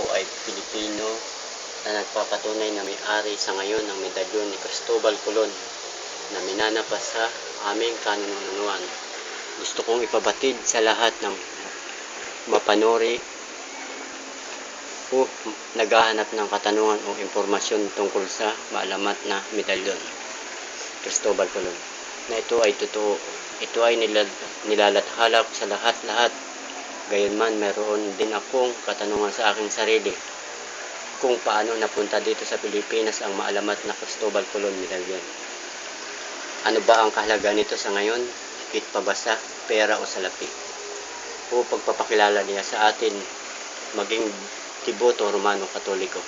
ako ay Pilipino na nagpapatunay na may-ari sa ngayon ng medalyon ni Cristobal Colon na minanapa sa aming kanununuan. Gusto kong ipabatid sa lahat ng mapanori o naghahanap ng katanungan o impormasyon tungkol sa maalamat na medalyon. Cristobal Colon. Na ito ay totoo. Ito ay nilal nilalathala ko sa lahat-lahat. Gayunman, meron din akong katanungan sa aking sarili kung paano napunta dito sa Pilipinas ang maalamat na Cristobal Colon medalyon. Ano ba ang kahalaga nito sa ngayon? Higit pa ba sa pera o salapi? O pagpapakilala niya sa atin maging Tiboto Romano Katoliko.